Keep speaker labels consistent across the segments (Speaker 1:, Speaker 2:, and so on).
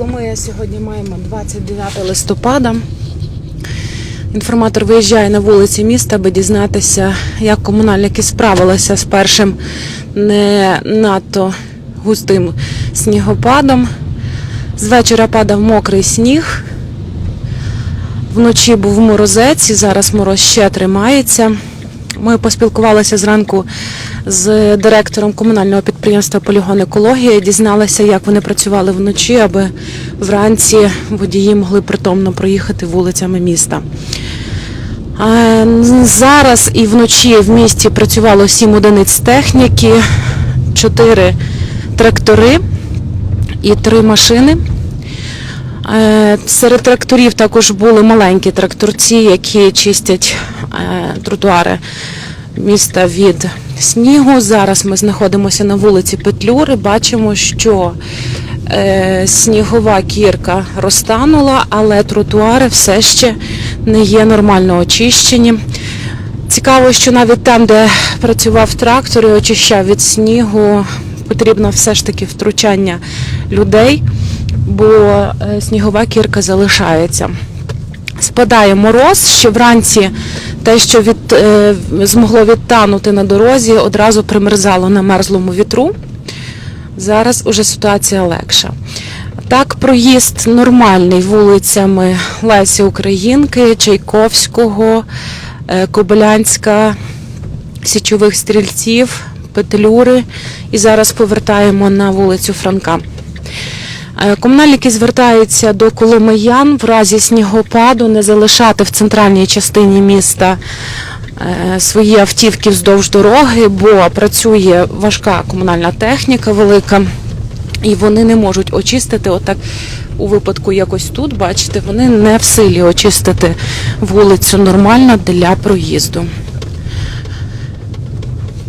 Speaker 1: Коломия сьогодні маємо 29 листопада. Інформатор виїжджає на вулиці міста, аби дізнатися, як комунальники справилися з першим не надто густим снігопадом. З вечора падав мокрий сніг. Вночі був морозець, і зараз мороз ще тримається. Ми поспілкувалися зранку з директором комунального підприємства Полігон Екологія, дізналися, як вони працювали вночі, аби вранці водії могли притомно проїхати вулицями міста. Зараз і вночі в місті працювало 7 одиниць техніки, 4 трактори і 3 машини. Е, Серед тракторів також були маленькі тракторці, які чистять е, тротуари міста від снігу. Зараз ми знаходимося на вулиці Петлюри. Бачимо, що е, снігова кірка розтанула, але тротуари все ще не є нормально очищені. Цікаво, що навіть там, де працював трактор і очищав від снігу, потрібно все ж таки втручання людей, бо е, снігова кірка залишається. Спадає мороз, що вранці те, що від, е, змогло відтанути на дорозі, одразу примерзало на мерзлому вітру. Зараз уже ситуація легша. Так, проїзд нормальний вулицями Лесі Українки, Чайковського, е, Кобилянська, Січових стрільців, Петлюри. І зараз повертаємо на вулицю Франка. Е, Комунальники звертаються до коломиян в разі снігопаду не залишати в центральній частині міста е, свої автівки вздовж дороги, бо працює важка комунальна техніка велика, і вони не можуть очистити. Отак у випадку якось тут, бачите, вони не в силі очистити вулицю нормально для проїзду.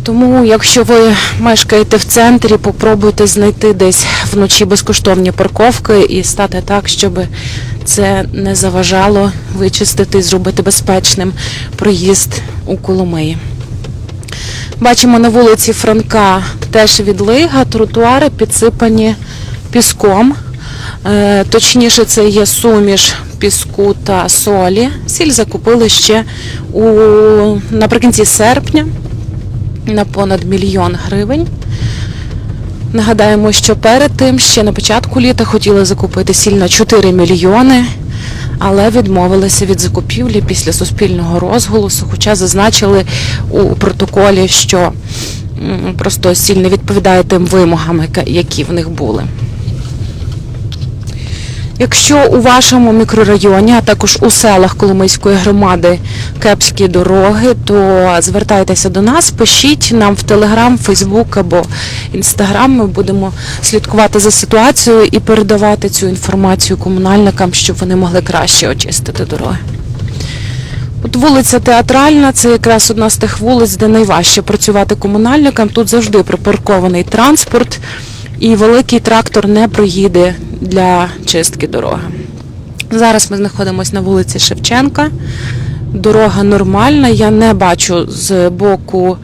Speaker 1: Тому, якщо ви мешкаєте в центрі, попробуйте знайти десь вночі безкоштовні парковки і стати так, щоб це не заважало вичистити і зробити безпечним проїзд у Коломиї. Бачимо на вулиці Франка теж відлига, тротуари підсипані піском. Е, Точніше, це є суміш піску та солі. Сіль закупили ще у, наприкінці серпня на понад мільйон гривень. Нагадаємо, що перед тим ще на початку літа хотіли закупити сіль на 4 мільйони, але відмовилися від закупівлі після суспільного розголосу, хоча зазначили у протоколі, що просто сіль не відповідає тим вимогам, які в них були. Якщо у вашому мікрорайоні, а також у селах Коломийської громади кепські дороги, то звертайтеся до нас, пишіть нам в Телеграм, Фейсбук або Інстаграм. Ми будемо слідкувати за ситуацією і передавати цю інформацію комунальникам, щоб вони могли краще очистити дороги. От вулиця Театральна це якраз одна з тих вулиць, де найважче працювати комунальникам. Тут завжди припаркований транспорт, і великий трактор не проїде для чистки дороги. Зараз ми знаходимося на вулиці Шевченка. Дорога нормальна. Я не бачу з боку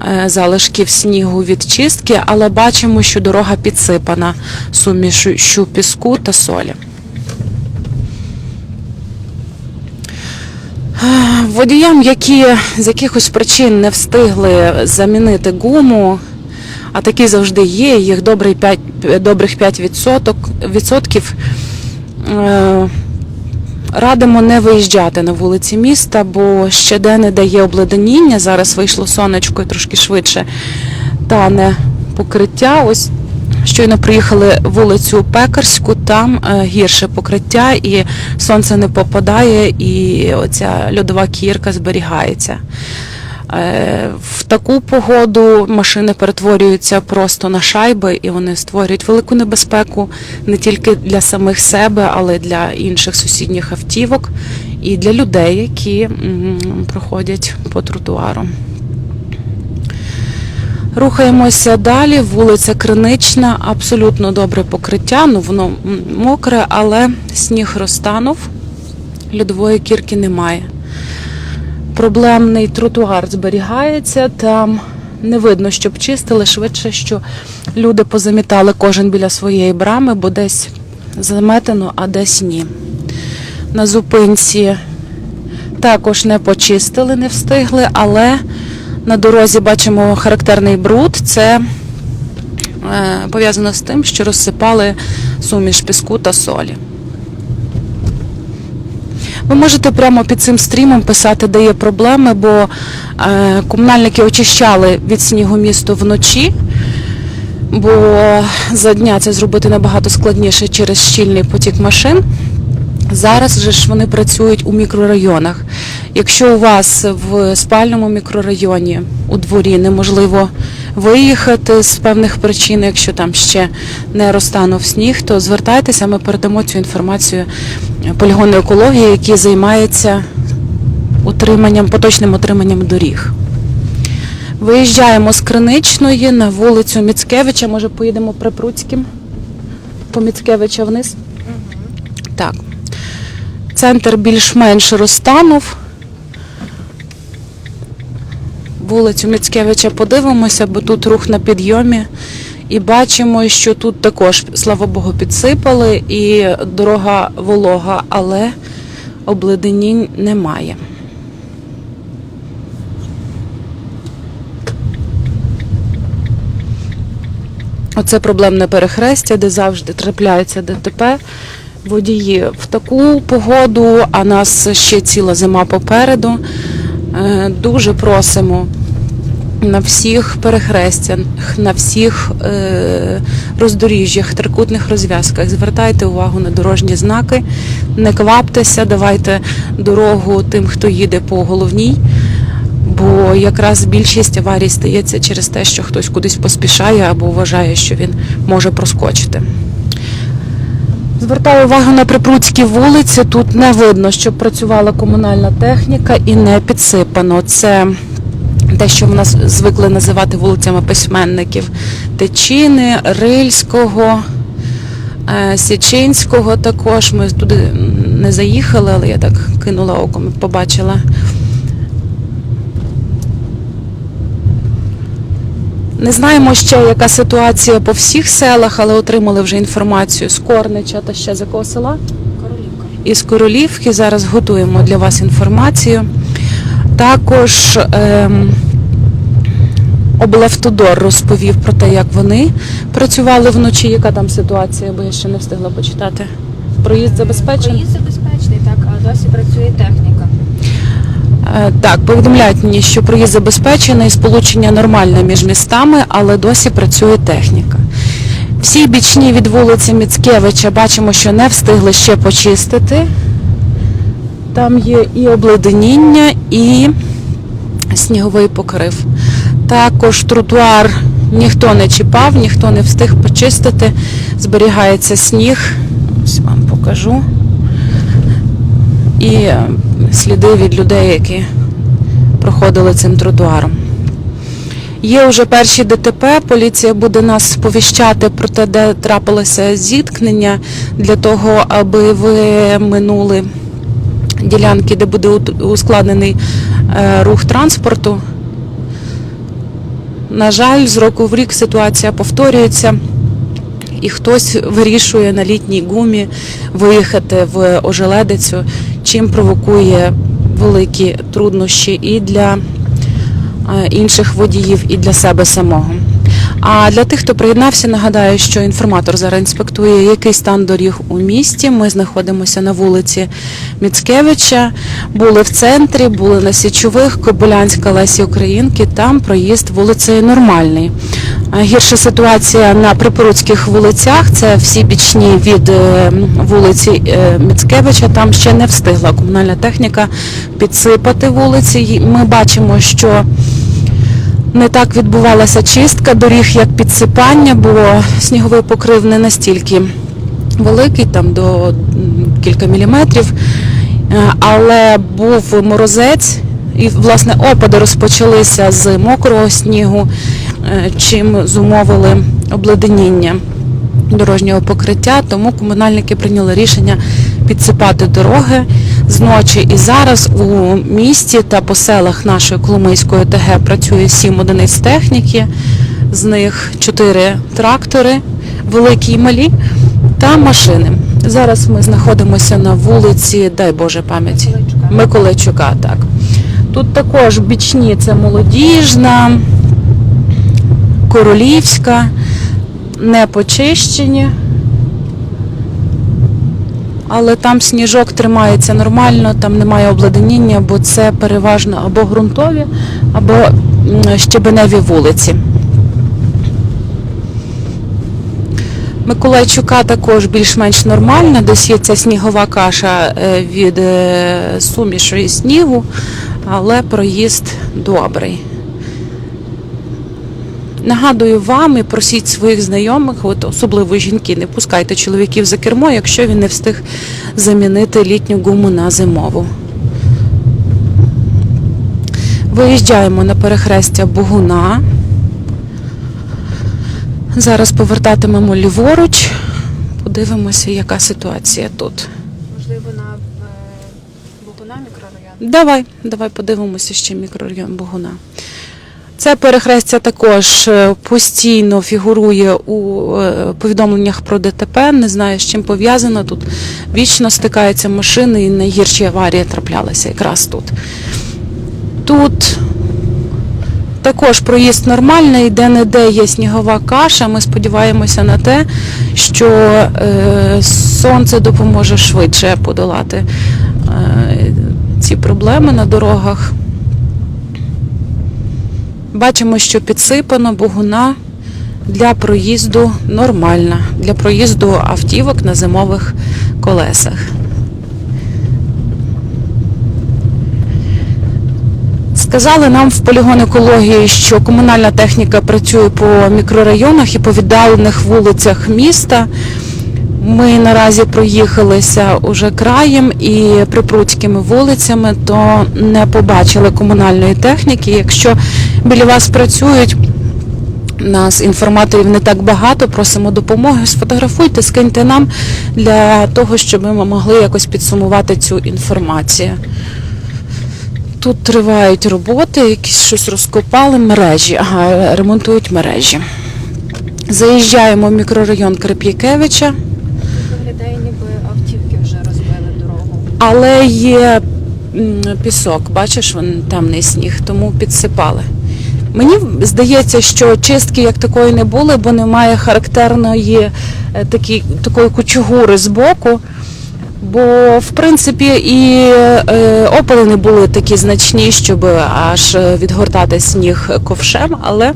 Speaker 1: е, залишків снігу від чистки, але бачимо, що дорога підсипана сумішю піску та солі. Водіям, які з якихось причин не встигли замінити гуму, а такі завжди є, їх добрий 5, добрих 5 відсоток, відсотків, е, радимо не виїжджати на вулиці міста, бо ще де не дає обледеніння. Зараз вийшло сонечко і трошки швидше тане покриття. Ось Щойно приїхали вулицю Пекарську, там е, гірше покриття, і сонце не попадає, і оця льодова кірка зберігається. Е, В таку погоду машини перетворюються просто на шайби, і вони створюють велику небезпеку не тільки для самих себе, але й для інших сусідніх автівок і для людей, які проходять по тротуару. Рухаємося далі. Вулиця Кринична, абсолютно добре покриття. Ну воно мокре, але сніг розтанув, льодової кірки немає. Проблемний тротуар зберігається. Там не видно, щоб чистили. Швидше, що люди позамітали кожен біля своєї брами, бо десь заметено, а десь ні. На зупинці також не почистили, не встигли, але на дорозі бачимо характерний бруд. Це е, пов'язано з тим, що розсипали суміш піску та солі. Ви можете прямо під цим стрімом писати, де є проблеми, бо е, комунальники очищали від снігу місто вночі, бо за дня це зробити набагато складніше через щільний потік машин. Зараз же ж вони працюють у мікрорайонах. Якщо у вас в спальному мікрорайоні у дворі неможливо виїхати з певних причин, якщо там ще не розтанув сніг, то звертайтеся, ми передамо цю інформацію полігонної екології, який займається утриманням, поточним утриманням доріг. Виїжджаємо з Криничної на вулицю Міцкевича. Може, поїдемо Припруцьким по Міцкевича вниз? Так. Центр більш-менш розтанув. Вулицю Міцкевича подивимося, бо тут рух на підйомі. І бачимо, що тут також, слава Богу, підсипали, і дорога волога, але обледенінь немає. Оце проблемне перехрестя, де завжди трапляється ДТП. Водії в таку погоду, а нас ще ціла зима попереду. Е, Дуже просимо на всіх перехрестях, на всіх е, роздоріжжях, трикутних розв'язках. Звертайте увагу на дорожні знаки, не кваптеся, давайте дорогу тим, хто їде по головній. Бо якраз більшість аварій стається через те, що хтось кудись поспішає або вважає, що він може проскочити. Звертаю увагу на Припруцькі вулиці. Тут не видно, щоб працювала комунальна техніка і не підсипано. Це те, що в нас звикли називати вулицями письменників Тичини, Рильського, е, Січинського також. Ми туди не заїхали, але я так кинула оком і побачила. Не знаємо ще, яка ситуація по всіх селах, але отримали вже інформацію з Корнича та ще з якого села?
Speaker 2: Королівка.
Speaker 1: із Королівки. Зараз готуємо для вас інформацію. Також ем, облавтодор розповів про те, як вони працювали вночі. Яка там ситуація, бо я ще не встигла почитати. Проїзд забезпечений?
Speaker 2: Проїзд забезпечений, так, а досі працює техніка.
Speaker 1: Е, Так, повідомляють мені, що проїзд забезпечений, сполучення нормальне між містами, але досі працює техніка. Всі бічні від вулиці Міцкевича бачимо, що не встигли ще почистити. Там є і обледеніння, і сніговий покрив. Також тротуар ніхто не чіпав, ніхто не встиг почистити. Зберігається сніг. Ось вам покажу і е, сліди від людей, які проходили цим тротуаром. Є вже перші ДТП, поліція буде нас сповіщати про те, де трапилося зіткнення, для того, аби ви минули ділянки, де буде ускладнений е, рух транспорту. На жаль, з року в рік ситуація повторюється і хтось вирішує на літній гумі виїхати в ожеледицю, чим провокує великі труднощі і для е, інших водіїв, і для себе самого. А для тих, хто приєднався, нагадаю, що інформатор зараз інспектує, який стан доріг у місті. Ми знаходимося на вулиці Міцкевича, були в центрі, були на Січових, Кобилянська, Лесі Українки. Там проїзд вулицею нормальний. Гірша ситуація на припорудських вулицях. Це всі бічні від е, вулиці е, Міцкевича. Там ще не встигла комунальна техніка підсипати вулиці. Ми бачимо, що не так відбувалася чистка доріг, як підсипання, бо сніговий покрив не настільки великий, там до кілька міліметрів. Е, Але був морозець, і власне опади розпочалися з мокрого снігу, е, чим зумовили обледеніння дорожнього покриття, тому комунальники прийняли рішення підсипати дороги зночі. І зараз у місті та по селах нашої Коломийської ОТГ працює 7 одиниць техніки, з них 4 трактори, великі і малі, та машини. Зараз ми знаходимося на вулиці, дай Боже пам'яті.
Speaker 2: Миколайчука.
Speaker 1: Так. Тут також бічні це молодіжна, королівська, не почищені. Але там сніжок тримається нормально, там немає обладнання, бо це переважно або ґрунтові, або щебеневі вулиці. Миколайчука також більш-менш нормальна, десь є ця снігова каша е, від е, сумішу і снігу, але проїзд добрий. Нагадую вам і просіть своїх знайомих, от особливо жінки, не пускайте чоловіків за кермо, якщо він не встиг замінити літню гуму на зимову. Виїжджаємо на перехрестя Богуна. Зараз повертатимемо ліворуч. Подивимося, яка ситуація тут.
Speaker 2: Можливо, на е, Богуна мікрорайон.
Speaker 1: Давай, давай подивимося ще мікрорайон Богуна. Це перехрестя також е, постійно фігурує у е, повідомленнях про ДТП. Не знаю, з чим пов'язано. Тут вічно стикаються машини і найгірші аварії траплялися якраз тут. Тут також проїзд нормальний, де-не-де є снігова каша. Ми сподіваємося на те, що е, сонце допоможе швидше подолати е, ці проблеми на дорогах. Бачимо, що підсипано бугуна для проїзду нормальна, для проїзду автівок на зимових колесах. Сказали нам в полігон екології, що комунальна техніка працює по мікрорайонах і по віддалених вулицях міста. Ми наразі проїхалися уже краєм і припруцькими вулицями, то не побачили комунальної техніки. Якщо біля вас працюють, нас інформаторів не так багато, просимо допомоги. Сфотографуйте, скиньте нам для того, щоб ми могли якось підсумувати цю інформацію. Тут тривають роботи, якісь щось розкопали, мережі, ага, ремонтують мережі. Заїжджаємо в мікрорайон Крип'якевича.
Speaker 2: Тут виглядає, ніби автівки вже розбили дорогу.
Speaker 1: Але є пісок, бачиш, вон темний сніг, тому підсипали. Мені здається, що чистки як такої не були, бо немає характерної е, такі, такої кучугури з боку. Бо, в принципі, і е, опали не були такі значні, щоб аж відгортати сніг ковшем, але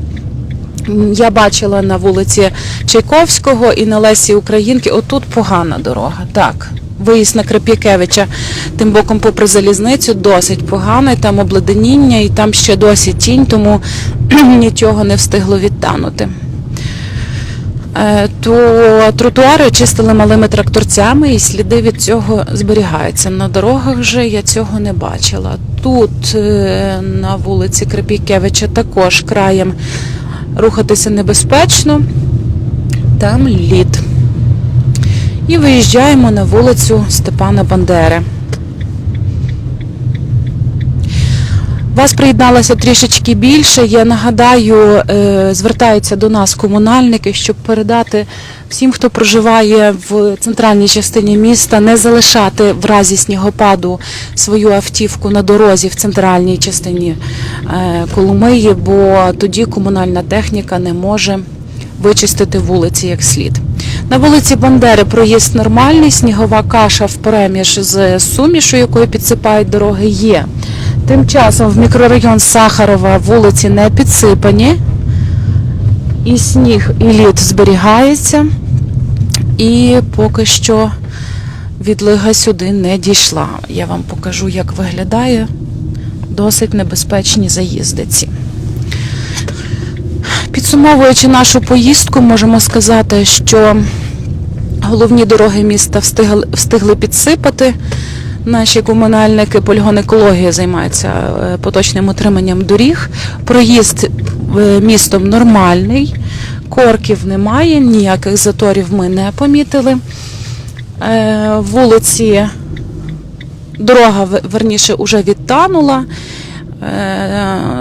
Speaker 1: я бачила на вулиці Чайковського і на Лесі Українки, отут погана дорога. Так, виїзд на Крип'якевича тим боком попри залізницю досить поганий, там обледеніння і там ще досі тінь, тому нічого не встигло відтанути. Е, То тротуари чистили малими тракторцями, і сліди від цього зберігаються. На дорогах же я цього не бачила. Тут е, на вулиці Крипікевича також краєм рухатися небезпечно. Там лід. І виїжджаємо на вулицю Степана Бандери. Вас приєдналося трішечки більше. Я нагадаю, е, звертаються до нас комунальники, щоб передати всім, хто проживає в центральній частині міста, не залишати в разі снігопаду свою автівку на дорозі в центральній частині е, Коломиї, бо тоді комунальна техніка не може вичистити вулиці як слід. На вулиці Бандери проїзд нормальний, снігова каша впереміж з сумішу, якою підсипають дороги, є. Тим часом в мікрорайон Сахарова вулиці не підсипані, і сніг, і лід зберігається, і поки що відлига сюди не дійшла. Я вам покажу, як виглядає досить небезпечні заїзди ці. Підсумовуючи нашу поїздку, можемо сказати, що головні дороги міста встигли, встигли підсипати. Наші комунальники полігон екології займаються е, поточним утриманням доріг. Проїзд е, містом нормальний, корків немає, ніяких заторів ми не помітили. Е, Вулиці, дорога верніше уже відтанула.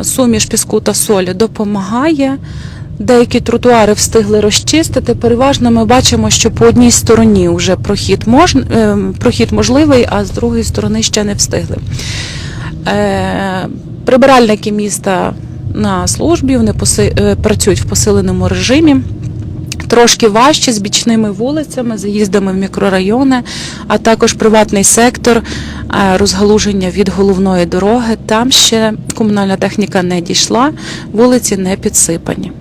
Speaker 1: Суміш піску та солі допомагає. Деякі тротуари встигли розчистити. Переважно ми бачимо, що по одній стороні вже прохід, мож, е, прохід можливий, а з другої сторони ще не встигли. Е, Прибиральники міста на службі, вони поси, е, працюють в посиленому режимі. Трошки важче з бічними вулицями, заїздами в мікрорайони, а також приватний сектор, е, розгалуження від головної дороги. Там ще комунальна техніка не дійшла, вулиці не підсипані.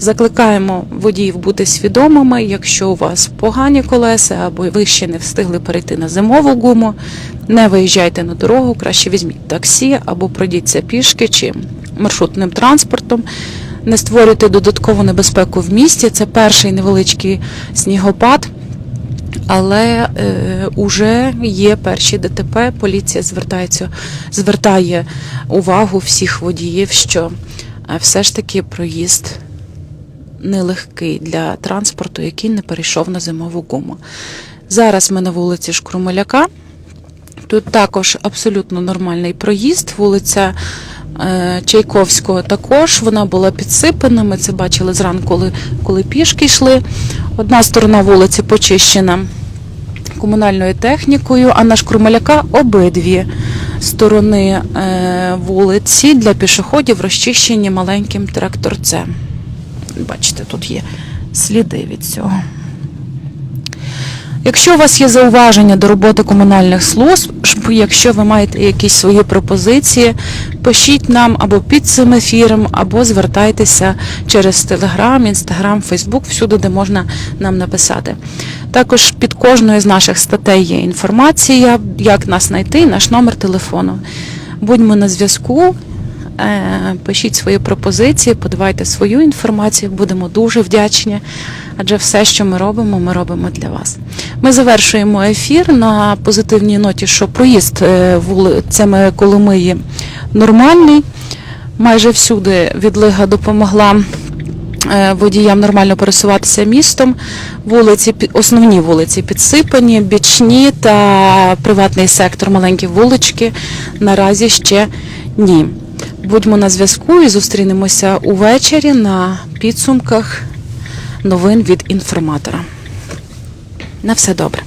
Speaker 1: Закликаємо водіїв бути свідомими, якщо у вас погані колеса або ви ще не встигли перейти на зимову гуму, не виїжджайте на дорогу, краще візьміть таксі або пройдіться пішки чи маршрутним транспортом. Не створюйте додаткову небезпеку в місті. Це перший невеличкий снігопад, але е, уже є перші ДТП. Поліція звертається, звертає увагу всіх водіїв, що е, все ж таки проїзд нелегкий для транспорту, який не перейшов на зимову гуму. Зараз ми на вулиці Шкрумеляка. Тут також абсолютно нормальний проїзд. Вулиця е, Чайковського також. Вона була підсипана. Ми це бачили зранку, коли, коли пішки йшли. Одна сторона вулиці почищена комунальною технікою, а на Шкрумеляка обидві сторони е, вулиці для пішоходів розчищені маленьким тракторцем. Бачите, тут є сліди від цього. Якщо у вас є зауваження до роботи комунальних служб, якщо ви маєте якісь свої пропозиції, пишіть нам або під цим ефіром, або звертайтеся через Телеграм, Інстаграм, Фейсбук, всюди, де можна нам написати. Також під кожною з наших статей є інформація, як нас знайти, наш номер телефону. Будьмо на зв'язку. Е, Пишіть свої пропозиції, подавайте свою інформацію, будемо дуже вдячні, адже все, що ми робимо, ми робимо для вас. Ми завершуємо ефір на позитивній ноті, що проїзд е, вулицями Коломиї нормальний. Майже всюди відлига допомогла е, водіям нормально пересуватися містом. Вулиці, основні вулиці підсипані, бічні та приватний сектор, маленькі вулички наразі ще ні. Будьмо на зв'язку і зустрінемося увечері на підсумках новин від інформатора. На все добре.